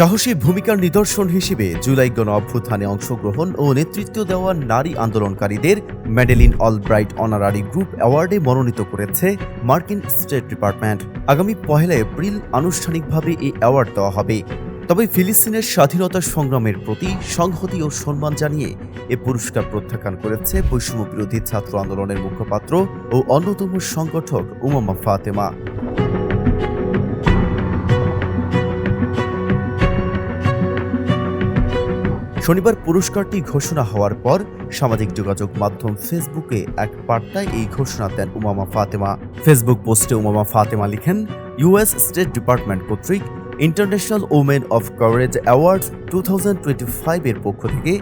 সাহসী ভূমিকার নিদর্শন হিসেবে জুলাই গণ অভ্যুত্থানে অংশগ্রহণ ও নেতৃত্ব দেওয়া নারী আন্দোলনকারীদের ম্যাডেলিন অলব্রাইট অনারারি গ্রুপ অ্যাওয়ার্ডে মনোনীত করেছে মার্কিন স্টেট ডিপার্টমেন্ট। আগামী পহেলা এপ্রিল আনুষ্ঠানিকভাবে এই অ্যাওয়ার্ড দেওয়া হবে। তবে ফিলিস্তিনের স্বাধীনতা সংগ্রামের প্রতি সংহতি ও সম্মান জানিয়ে এ পুরস্কার প্রত্যাখ্যান করেছে বৈষম্য বিরোধী ছাত্র আন্দোলনের মুখপাত্র ও অন্যতম সংগঠক উমামা ফাতেমা। শনিবার পুরস্কারটি ঘোষণা হওয়ার পর সামাজিক যোগাযোগ মাধ্যম ফেসবুকে এক বার্তায় এই ঘোষণা দেন উমামা ফাতেমা। ফেসবুক পোস্টে উমামা ফাতেমা লিখেন, ইউএস স্টেট ডিপার্টমেন্ট কর্তৃক international women of courage awards two thousand twenty ফাইভের পক্ষ থেকে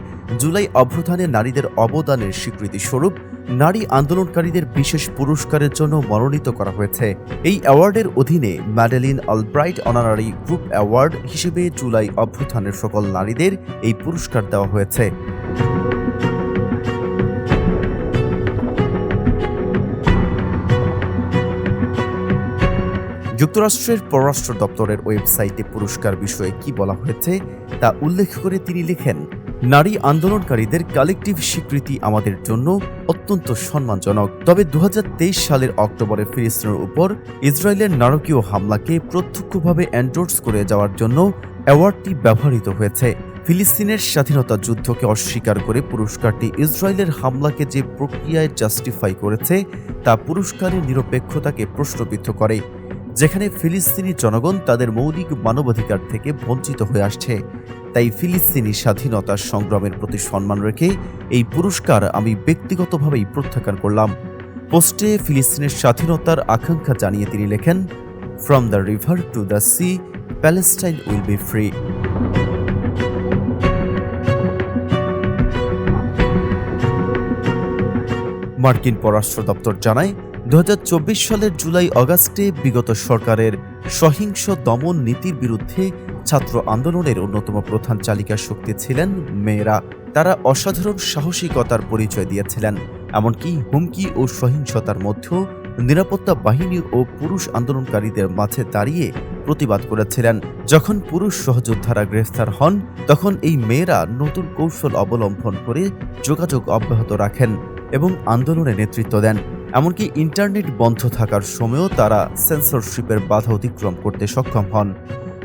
জুলাই অভ্যুত্থানে নারীদের অবদানের স্বীকৃতি স্বরূপ নারী আন্দোলনকারীদের বিশেষ পুরস্কারের জন্য মনোনীত করা হয়েছে। এই অ্যাওয়ার্ডের অধীনে Madeleine Albright honorary group award হিসেবে জুলাই অভ্যুত্থানের সকল নারীদের এই পুরস্কার দেওয়া হয়েছে। যুক্তরাষ্ট্রের পররাষ্ট্র দপ্তরের ওয়েবসাইটে পুরস্কার বিষয়ে কি বলা হয়েছে তা উল্লেখ করে তিনি লেখেন নারী আন্দোলনকারীদের কালেকটিভ স্বীকৃতি আমাদের জন্য অত্যন্ত সম্মানজনক। তবে দু হাজার তেইশ সালের অক্টোবরে ফিলিস্তিনের উপর ইসরায়েলের নারকীয় হামলাকে প্রত্যক্ষভাবে এন্ডোর্স করে যাওয়ার জন্য অ্যাওয়ার্ডটি ব্যবহৃত হয়েছে। ফিলিস্তিনের স্বাধীনতা যুদ্ধকে অস্বীকার করে পুরস্কারটি ইসরায়েলের হামলাকে যে প্রক্রিয়ায় জাস্টিফাই করেছে, তা পুরস্কারের নিরপেক্ষতাকে প্রশ্নবিদ্ধ করে, যেখানে ফিলিস্তিনি জনগণ তাদের মৌলিক মানবাধিকার থেকে বঞ্চিত হয়ে আসছে। তাই ফিলিস্তিনি স্বাধীনতা সংগ্রামের প্রতি সম্মান রেখে এই পুরস্কার আমি ব্যক্তিগতভাবেই প্রত্যাখ্যান করলাম। পোস্টে ফিলিস্তিনের স্বাধীনতার আকাঙ্ক্ষা জানিয়ে তিনি লেখেন from the river to the sea Palestine will be free মার্কিন পররাষ্ট্র দপ্তর জানায় দু হাজার চব্বিশ সালের জুলাই অগাস্টে বিগত সরকারের সহিংস দমন নীতির বিরুদ্ধে ছাত্র আন্দোলনের অন্যতম প্রধান চালিকা শক্তি ছিলেন মেয়েরা। তারা অসাধারণ সাহসিকতার পরিচয় দিয়েছিলেন, এমনকি হুমকি ও সহিংসতার মধ্যেও নিরাপত্তা বাহিনী ও পুরুষ আন্দোলনকারীদের মাঝে দাঁড়িয়ে প্রতিবাদ করেছিলেন। যখন পুরুষ সহযোদ্ধারা গ্রেফতার হন, তখন এই মেয়েরা নতুন কৌশল অবলম্বন করে যোগাযোগ অব্যাহত রাখেন এবং আন্দোলনে নেতৃত্ব দেন। এমনকি ইন্টারনেট বন্ধ থাকার সময়ও তারা সেন্সরশিপের বাধা অতিক্রম করতে সক্ষম হন।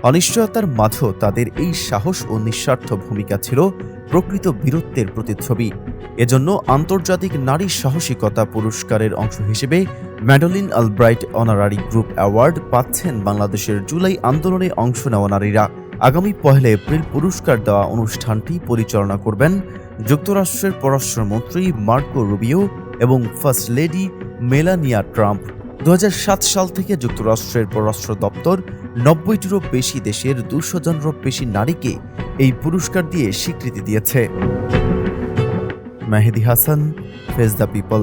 অনিশ্চয়তার মাঝেও তাদের এই সাহস ও নিঃস্বার্থ ভূমিকা ছিল প্রকৃত বীরত্বের প্রতিচ্ছবি। এজন্য আন্তর্জাতিক নারী সাহসিকতা পুরস্কারের অংশ হিসেবে Madeleine Albright honorary group award পাচ্ছেন বাংলাদেশের জুলাই আন্দোলনে অংশ নেওয়া নারীরা। আগামী পহেলা এপ্রিল পুরস্কার দেওয়া অনুষ্ঠানটি পরিচালনা করবেন যুক্তরাষ্ট্রের পররাষ্ট্রমন্ত্রী মার্কো রুবিও এবং ফার্স্ট লেডি মেলানিয়া ট্রাম্প। দু হাজার সাত সাল থেকে যুক্তরাষ্ট্রের পররাষ্ট্র দপ্তর নব্বইটিরও বেশি দেশের দুশো জনেরও বেশি নারীকে এই পুরস্কার দিয়ে স্বীকৃতি দিয়েছে। Mehedi Hasan phase the people